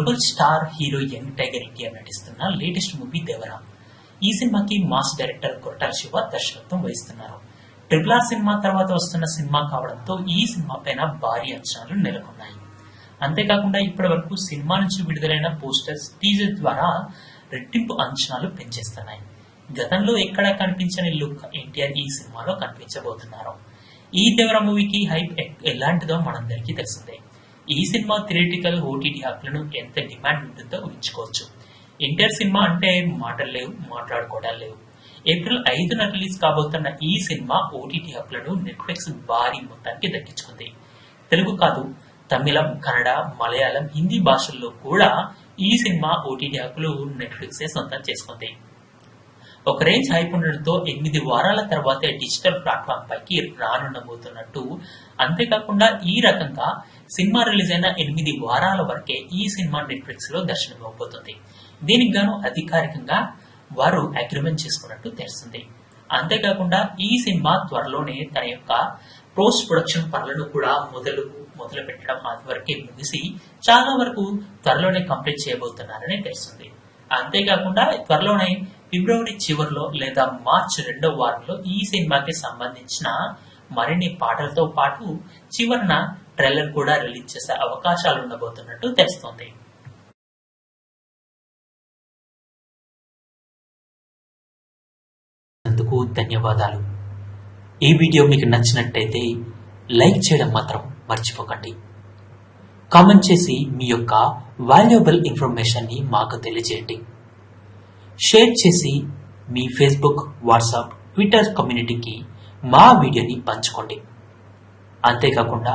Bollywood star hero young tiger NTR నటిస్తున్న latest movie Devara. ఈ సినిమాకి మాస్ డైరెక్టర్ కొట్టాల శివ దర్శకత్వం వహిస్తున్నారు. ట్రిపుల్ ఆర్ సినిమా తర్వాత వస్తున్న సినిమా కావడంతో ఈ సినిమా పైన భారీ అంచనాలు నెలకొన్నాయి. అంతేకాకుండా ఇప్పటి వరకు సినిమా నుంచి విడుదలైన పోస్టర్స్ టీజర్ ద్వారా రెట్టింపు అంచనాలు పెంచేస్తున్నాయి. గతంలో ఎక్కడా కనిపించని లుక్ ఎన్టీఆర్ ఈ సినిమాలో కనిపించబోతున్నారు. ఈ దేవర మూవీకి హైప్ ఎలాంటిదో మనందరికీ తెలిసిందే. ఈ సినిమా థియేటికల్ ఓటీటీ హక్కులను ఎంత డిమాండ్ ఉంటుందో ఊహించుకోవచ్చు. ఎన్టీఆర్ సినిమా అంటే మాటలు లేవు మాట్లాడుకోవడాలు లేవు. ఏప్రిల్ ఐదున రిలీజ్ కాబోతున్న ఈ సినిమా ఓటీటీ హక్కులను నెట్ఫ్లిక్స్ భారీ మొత్తానికి దక్కించుకుంది. తెలుగు కాదు తమిళం కన్నడ మలయాళం హిందీ భాషల్లో కూడా ఈ సినిమా ఓటీటీ హక్కులు నెట్ఫ్లిక్సే సొంతం చేసుకుంది. ఒక రేంజ్ హైప్ ఉండడంతో ఎనిమిది వారాల తర్వాతే డిజిటల్ ప్లాట్ఫామ్ పైకి రానుండబోతున్నట్టు అంతేకాకుండా ఈ రకంగా సినిమా రిలీజ్ అయిన ఎనిమిది వారాల వరకే ఈ సినిమా నెట్ఫ్లిక్స్లో దర్శనమివ్వబోతుంది దీనికి గాను అధికారికంగా వారు అగ్రిమెంట్ చేసుకున్నట్టు తెలుస్తుంది. అంతేకాకుండా ఈ సినిమా త్వరలోనే తన యొక్క పోస్ట్ ప్రొడక్షన్ పనులను కూడా మొదలు మొదలు పెట్టడం అది వరకే ముగిసి చాలా వరకు త్వరలోనే కంప్లీట్ చేయబోతున్నారని తెలుస్తుంది. అంతేకాకుండా త్వరలోనే ఫిబ్రవరి చివరిలో లేదా మార్చ్ రెండో వారంలో ఈ సినిమాకి సంబంధించిన మరిన్ని పాటలతో పాటు చివరన ట్రైలర్ కూడా రిలీజ్ చేసే అవకాశాలు ఉండబోతున్నట్టు తెలుస్తోంది. అందుకు ధన్యవాదాలు. ఈ వీడియో మీకు నచ్చినట్టయితే లైక్ చేయడం మాత్రం మర్చిపోకండి. కామెంట్ చేసి మీ యొక్క వాల్యుబుల్ ఇన్ఫర్మేషన్ని మాకు తెలియజేయండి. షేర్ చేసి మీ ఫేస్బుక్ వాట్సాప్ ట్విట్టర్ కమ్యూనిటీకి మా వీడియోని పంచుకోండి. అంతేకాకుండా